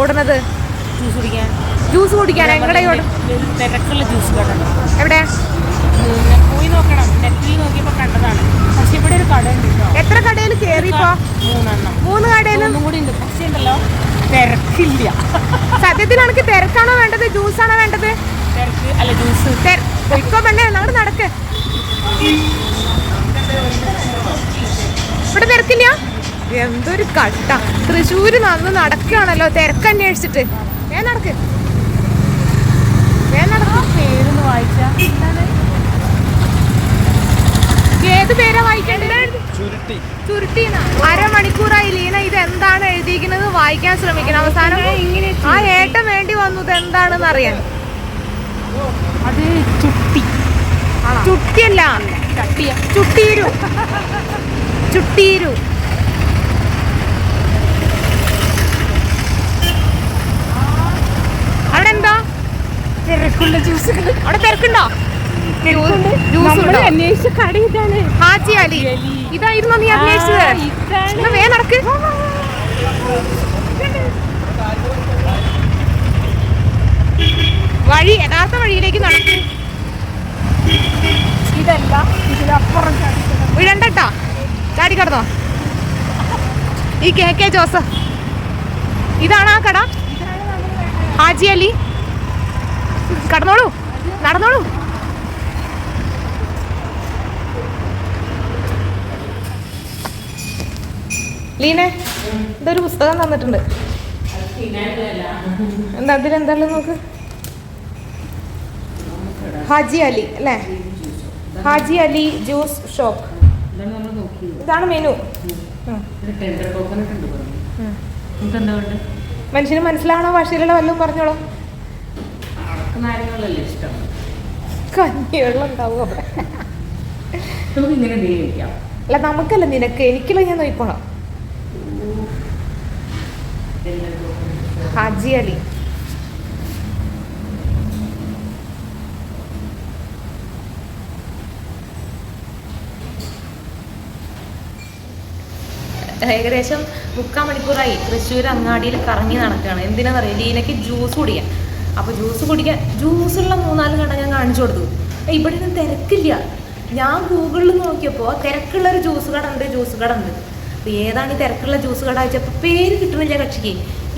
ഓടുന്നത്? ജ്യൂസ് കുടിക്കാൻ. ജ്യൂസ് കുടിക്കാൻ. എങ്ങടെ തിരക്കുള്ള ജ്യൂസ് കട. എവിടെ? പോയി നോക്കണം. നെറ്റിൽ നോക്കിയപ്പോൾ കണ്ടതാണ്. പക്ഷെ ഇവിടെ ഒരു കട ഉണ്ട് എത്ര കടയിൽ കേറിപ്പോ മൂന്നെണ്ണം. മൂന്ന് കടയിലും കൂടി ഉണ്ട്. പക്ഷേ ഉണ്ടല്ലോ തിരക്കില്ല. സത്യത്തിൽ എനിക്ക് തിരക്കാണോ വേണ്ടത്? ജ്യൂസാണോ വേണ്ടത്? തിരക്ക്. അല്ല ജ്യൂസ് തെര- പൊയ്ക്കോ പെണ്ണേ അങ്ങോട്ട് നടക്ക്. ഇവിടെ തിരക്കില്ല? എന്തൊരു കട്ട തൃശ്ശൂര് നന്ന് നടക്കുകയാണല്ലോ തിരക്കന്വേഷിച്ചിട്ട് ഞാൻ നടക്ക്. ഞാൻ നടക്ക്. പേരൊന്ന് വായിച്ചാൽ ഏത് പേരാ വായിക്കേണ്ടത്? ചുരുട്ടി. അരമണിക്കൂറായി ലീന ഇത് എന്താണ് എഴുതിയിരിക്കുന്നത്? വായിക്കാൻ ശ്രമിക്കണം. അവസാനം ആ ഏട്ടൻ വേണ്ടി വന്നു. ഇത് എന്താണെന്ന് അറിയാൻ. അത് ചുട്ടി. ചുട്ടിയല്ല. ചുട്ടിയിരു ചുട്ടീരു. ചുട്ടീരു അവിടെ എന്താ തിരക്കുള്ള ജ്യൂസ് അവിടെ തിരക്കുണ്ടോ? ജ്യൂസ് നമ്മൾ അന്വേഷിച്ച കട ഇതാണ്. ഹാജി അലി. ഇതായിരുന്നോ നീ അന്വേഷിച്ചത്. വേ നടക്ക്. വഴി യഥാർത്ഥ വഴിയിലേക്ക് നടക്ക്. ഇതല്ല ഇതിലപ്പുറം ചാടി കടന്നോ. ഈ കെ കെ ജോസഫ്. ഇതാണ് ആ കട. ഹാജി അലി. കടന്നോളൂ. നടന്നോളൂ. ലീന ഇതൊരു പുസ്തകം തന്നിട്ടുണ്ട്. എന്താ ഇതിലെന്തായാലും നോക്ക്. ഹാജി അലി അല്ലേ? ഹാജി അലി ജ്യൂസ് ഷോപ്പ് ഇതാണ് മെനു. മനുഷ്യന് മനസ്സിലാവണോ ഭാഷയിലുള്ള വല്ലതും പറഞ്ഞോളൂ. നാരങ്ങളല്ലേ ഇഷ്ടം? കഞ്ഞിവെള്ളം ഉണ്ടാവും അവിടെ നമുക്ക് ഇങ്ങനെ എന്തെങ്കിലും അല്ല നമുക്കല്ല നിനക്ക് എനിക്കുള്ള ഞാൻ നോക്കണം ടെൻഡർ ഹാജി അലി. ഏകദേശം മുക്കാൽ മണിക്കൂറായി. തൃശ്ശൂർ അങ്ങാടിയിൽ കറങ്ങി നടക്കുകയാണ്. എന്തിനാണെന്നറിയാം ലീനയ്ക്ക് ജ്യൂസ് കുടിക്കാൻ. അപ്പോൾ ജ്യൂസ് കുടിക്കാൻ ജ്യൂസുള്ള മൂന്നാൽ കട ഞാൻ കാണിച്ചു കൊടുത്തു. ഇവിടെ ഒന്നും തിരക്കില്ല. ഞാൻ ഗൂഗിളിൽ നോക്കിയപ്പോൾ തിരക്കുള്ള ഒരു ജ്യൂസ് കട ഉണ്ട് ജ്യൂസ് കട ഉണ്ട്. അപ്പോൾ ഏതാണ് ഈ തിരക്കുള്ള ജ്യൂസ് കട വെച്ചപ്പോൾ പേര് കിട്ടുന്നില്ല കക്ഷിക്ക്.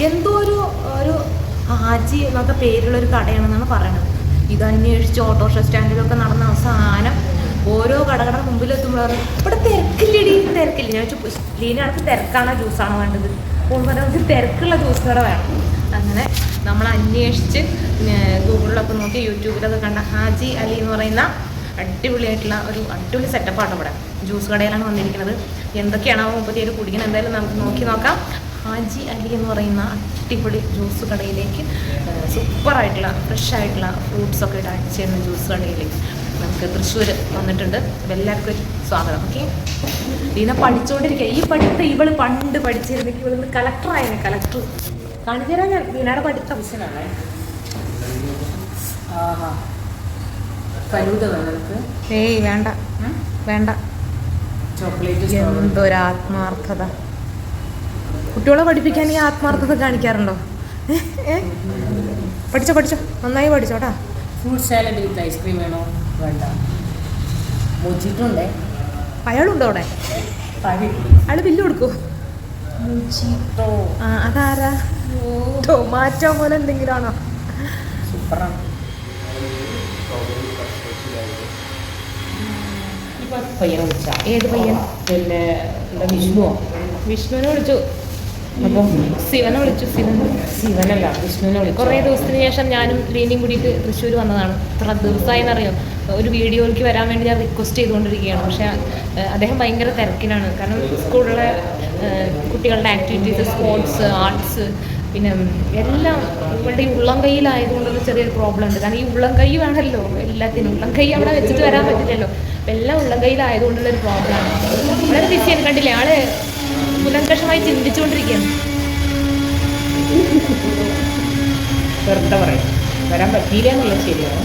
എന്തോ ഒരു ഒരു ഹാജി എന്നൊക്കെ പേരുള്ള ഒരു കടയാണെന്നാണ് പറയണത് അന്വേഷിച്ച് ഓട്ടോറിക്ഷ സ്റ്റാൻഡിലൊക്കെ നടന്ന അവസാനം ഓരോ കടകളുടെ മുമ്പിലെത്തുമ്പോൾ ഇവിടെ തിരക്കില്ലടി തിരക്കില്ല. ഞാൻ ചോദിച്ചു ലീന അടുത്ത് തിരക്കാണോ ജ്യൂസാണോ വേണ്ടത്? പറഞ്ഞത് തിരക്കുള്ള ജ്യൂസ് കട വേണം. അങ്ങനെ നമ്മൾ അന്വേഷിച്ച് ഗൂഗിളിലൊക്കെ നോക്കി യൂട്യൂബിലൊക്കെ കണ്ട ഹാജി അലി എന്ന് പറയുന്ന അടിപൊളിയായിട്ടുള്ള ഒരു അടിപൊളി സെറ്റപ്പാണ് ഇവിടെ. ജ്യൂസ് കടയിലാണ് വന്നിരിക്കുന്നത്. എന്തൊക്കെയാണോ മുപ്പത്തിയേഴ് കുടിക്കുന്നത്? എന്തായാലും നമുക്ക് നോക്കി നോക്കാം. ഹാജി അലി എന്ന് പറയുന്ന അടിപൊളി ജ്യൂസ് കടയിലേക്ക് സൂപ്പറായിട്ടുള്ള ഫ്രഷ് ആയിട്ടുള്ള ഫ്രൂട്ട്സ് ഒക്കെ ഇട്ട് അടിച്ച് തരുന്ന ജ്യൂസ് കടയിലേക്ക് നമുക്ക് തൃശ്ശൂർ വന്നിട്ടുണ്ട്. അപ്പം എല്ലാവർക്കും ഒരു സ്വാഗതം. ഓക്കെ? ഇതിനെ പഠിച്ചുകൊണ്ടിരിക്കുക ഈ പഠിത്തം ഇവൾ പണ്ട് പഠിച്ചിരുന്നെങ്കിൽ ഇവൾ കളക്ടറായിരുന്നു കളക്ടർ കാണിച്ചു തരാം ഞാൻ വീണയുടെ പഠിത്തം ആവശ്യമാണേ ആഹാ. ഏയ് വേണ്ട. വേണ്ട. എന്തൊരാത്മാർത്ഥത. കുട്ടികളെ പഠിപ്പിക്കാൻ ഈ ആത്മാർത്ഥത കാണിക്കാറുണ്ടോ? പഠിച്ചോ പഠിച്ചോ. നന്നായി പഠിച്ചോട്ടാ fruit salad with ice cream വേണോ? വേണ്ട. മൊജിറ്റുണ്ടേ അയാളുണ്ടോ അവിടെ? അയാൾ ബില്ല് കൊടുക്കൂ. ആ അതാരാ? ടൊമാറ്റോ പോലെ എന്തെങ്കിലും ആണോ സൂപ്പറാണ്. ഇപ്പൊ പയ്യനെ വിളിച്ചാ? ഏത് പയ്യൻ? പിന്നെ എന്താ വിഷ്ണുവോ? വിഷ്ണുവിനെ വിളിച്ചു. അപ്പം ശിവനെ വിളിച്ചു ശിവൻ ശിവനല്ല വിഷ്ണുവിനെ വിളിച്ചു. കുറേ ദിവസത്തിന് ശേഷം ഞാനും ക്ലീനിങ് കൂടിയിട്ട് തൃശ്ശൂർ വന്നതാണ്. ഇത്ര ദിവസമായി എന്നറിയാം ഒരു വീഡിയോയിലേക്ക് വരാൻ വേണ്ടി ഞാൻ റിക്വസ്റ്റ് ചെയ്തുകൊണ്ടിരിക്കുകയാണ്. പക്ഷേ അദ്ദേഹം ഭയങ്കര തിരക്കിലാണ്. കാരണം സ്കൂളിലെ കുട്ടികളുടെ ആക്ടിവിറ്റീസ് സ്പോർട്സ് ആർട്സ് പിന്നെ എല്ലാം ഇവളുടെ ഈ ഉള്ളം കൈയിലായതുകൊണ്ടൊരു ചെറിയൊരു പ്രോബ്ലം ഉണ്ട്. കാരണം ഈ ഉള്ളം കൈ വേണമല്ലോ. എല്ലാത്തിനും ഉള്ളം കൈ അവിടെ വെച്ചിട്ട് വരാൻ പറ്റില്ലല്ലോ. അപ്പം എല്ലാം ഉള്ളം പ്രോബ്ലം പ്രോബ്ലമാണ് വളരെ ഞാൻ കണ്ടില്ലേ? ആൾ കുലങ്കഷമായി ചിന്തിച്ചുകൊണ്ടിരിക്കുകയാണ്. വെറുതെ പറയാം. വരാൻ പറ്റിയില്ല എന്നുള്ളത് ശരിയാണ്?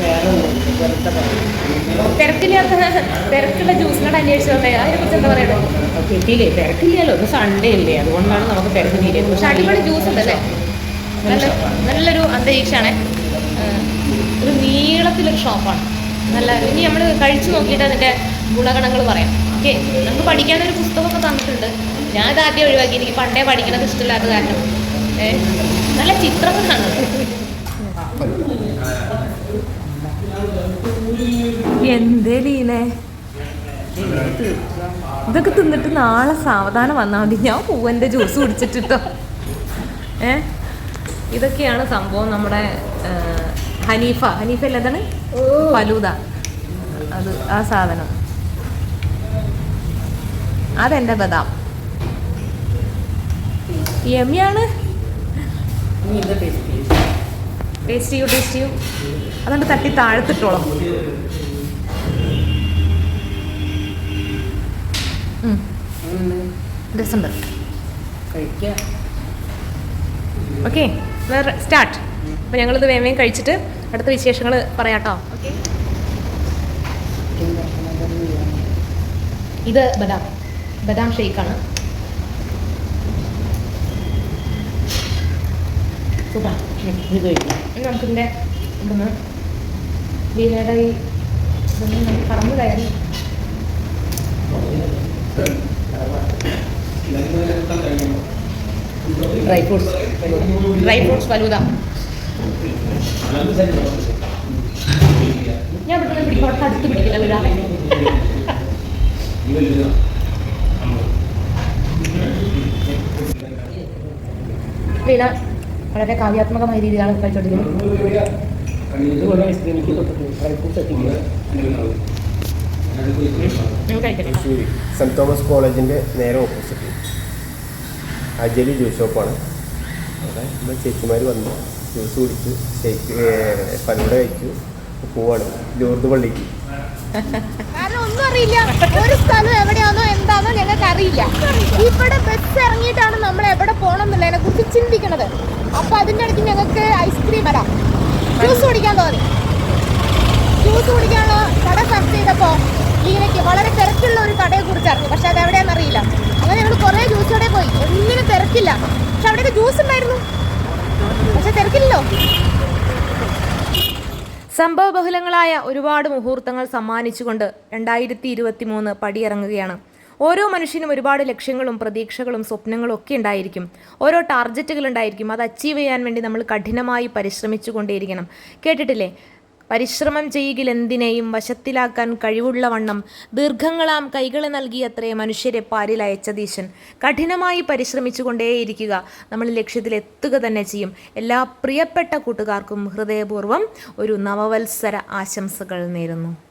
വേറെ തിരക്കില്ലാത്ത തിരക്കുള്ള ജ്യൂസ് കട അന്വേഷിച്ചു തന്നെ അതിനെ കുറിച്ച് എന്താ പറയണത് കിട്ടിയില്ലേ? തിരക്കില്ലല്ലോ. ഒന്ന് സൺഡേ അല്ലേ? അതുകൊണ്ടാണ് നമുക്ക് തിരക്ക് തീരെ. പക്ഷെ അടിപൊളി ജ്യൂസ് ഉണ്ടല്ലേ നല്ല നല്ലൊരു അന്തരീക്ഷമാണ് ഒരു നീളത്തിലൊരു ഷോപ്പാണ് നല്ല ഇനി നമ്മൾ കഴിച്ചു നോക്കിയിട്ട് അതിന്റെ ഗുണഗണങ്ങൾ പറയാം. ഓക്കെ? നമുക്ക് പഠിക്കാനൊരു പുസ്തകമൊക്കെ തന്നിട്ടുണ്ട്. ഞാൻ ഇത് ആദ്യം ഒഴിവാക്കി എനിക്ക് പണ്ടേ പഠിക്കണത് ഇഷ്ടമില്ലാത്ത കാരണം. നല്ല ചിത്രങ്ങളാണ് എന്തേ ലീനെ ഇതൊക്കെ തിന്നിട്ട് നാളെ സാവധാനം വന്നാൽ മതി. ഞാൻ പൂവന്റെ ജ്യൂസ് കുടിച്ചിട്ടിട്ടോ. ഏ? ഇതൊക്കെയാണ് സംഭവം നമ്മുടെ ഹനീഫ. ഹനീഫ അല്ല എന്താണ്? ഫലൂദ. അത് ആ സാധനം. അതെന്റെ ബദാം. യമ്മിയാണ്. ടേസ്റ്റ് ചെയ്യൂ. ടേസ്റ്റ് ചെയ്യൂ. അതുകൊണ്ട് തട്ടി താഴത്തിട്ടോളാം. ഡിസംബർ രസമുണ്ട് ഓക്കെ വേറെ സ്റ്റാർട്ട്. അപ്പോൾ ഞങ്ങളിത് വേഗം കഴിച്ചിട്ട് അടുത്ത വിശേഷങ്ങൾ പറയാട്ടോ. ഓക്കെ. ഇത് ബദാം. ബദാം ഷെയ്ക്കാണ് സൂപ്പർ നമുക്കിതിന്റെ ഇവിടുന്ന് ലീലയുടെ ഈ ഇതൊന്നും നമുക്ക് പറഞ്ഞു കയറി ഡ്രൈ ഫ്രൂട്ട്സ് ഡ്രൈ ഫ്രൂട്ട്സ് വലുത. ഞാൻ ഇവിടുന്ന് പിടിക്കും അവിടെ അടുത്ത് പിടിക്കില്ല വിടാതെ ലീല വളരെ കാവ്യാത്മകമായ രീതിയിലാണ് കഴിച്ചോണ്ടിരിക്കുന്നത് ഇതുപോലെ ഐസ്ക്രീം എനിക്ക് തൊട്ടിട്ടുണ്ട് dry fruits Thrissur saint Thomas കോളേജിന്റെ നേരെ ഓപ്പോസിറ്റ് അജലി ജ്യൂസ് ഷോപ്പാണ് അവിടെ നമ്മൾ ചേച്ചിമാർ വന്നു. ജ്യൂസ് കുടിച്ചു ഷേക്ക് പലൂടെ കഴിച്ചു പോവാണ്. ലൂർദ് പള്ളിക്ക്. കാരണം ഒന്നും അറിയില്ല. ഒരു സ്ഥലം എവിടെയാണോ എന്താണോ ഞങ്ങൾക്ക് അറിയില്ല. ഇവിടെ ബസ് ഇറങ്ങിയിട്ടാണ് നമ്മൾ എവിടെ പോകണം എന്നുള്ളതിനെ കുറിച്ച് ചിന്തിക്കണത്. അപ്പൊ അതിന്റെ ഇടയ്ക്ക് ഞങ്ങൾക്ക് ഐസ്ക്രീം വരാം ജ്യൂസ് കുടിക്കാൻ തോന്നി. ജ്യൂസ് കുടിക്കാനുള്ള കട സെർച്ച് ചെയ്തപ്പോ ലീനയ്ക്ക് വളരെ തിരക്കുള്ള ഒരു കടയെ കുറിച്ച് പക്ഷെ അത് എവിടെയാണെന്ന് അറിയില്ല. അങ്ങനെ ഞങ്ങൾ കുറേ ജ്യൂസ് കടയിൽ പോയി. ഒന്നിനും തിരക്കില്ല. പക്ഷെ അവിടെയൊക്കെ ജ്യൂസ് ഉണ്ടായിരുന്നു. പക്ഷെ തിരക്കില്ലല്ലോ. സംഭവബഹുലങ്ങളായ ഒരുപാട് മുഹൂർത്തങ്ങൾ സമ്മാനിച്ചുകൊണ്ട് രണ്ടായിരത്തി ഇരുപത്തി മൂന്ന് പടിയിറങ്ങുകയാണ്. ഓരോ മനുഷ്യനും ഒരുപാട് ലക്ഷ്യങ്ങളും പ്രതീക്ഷകളും സ്വപ്നങ്ങളും ഒക്കെ ഉണ്ടായിരിക്കും. ഓരോ ടാർഗറ്റുകൾ ഉണ്ടായിരിക്കും. അത് അച്ചീവ് ചെയ്യാൻ വേണ്ടി നമ്മൾ കഠിനമായി പരിശ്രമിച്ചു കൊണ്ടേയിരിക്കണം കേട്ടിട്ടില്ലേ? പരിശ്രമം ചെയ്യുകിൽ എന്തിനേയും വശത്തിലാക്കാൻ കഴിവുള്ള വണ്ണം ദീർഘങ്ങളാം കൈകളെ നൽകിയത്രേ മനുഷ്യരെ പാലിൽ അയച്ചതീശൻ കഠിനമായി പരിശ്രമിച്ചു കൊണ്ടേയിരിക്കുക നമ്മൾ ലക്ഷ്യത്തിലെത്തുക തന്നെ ചെയ്യും. എല്ലാ പ്രിയപ്പെട്ട കൂട്ടുകാർക്കും ഹൃദയപൂർവം ഒരു നവവത്സര ആശംസകൾ നേരുന്നു.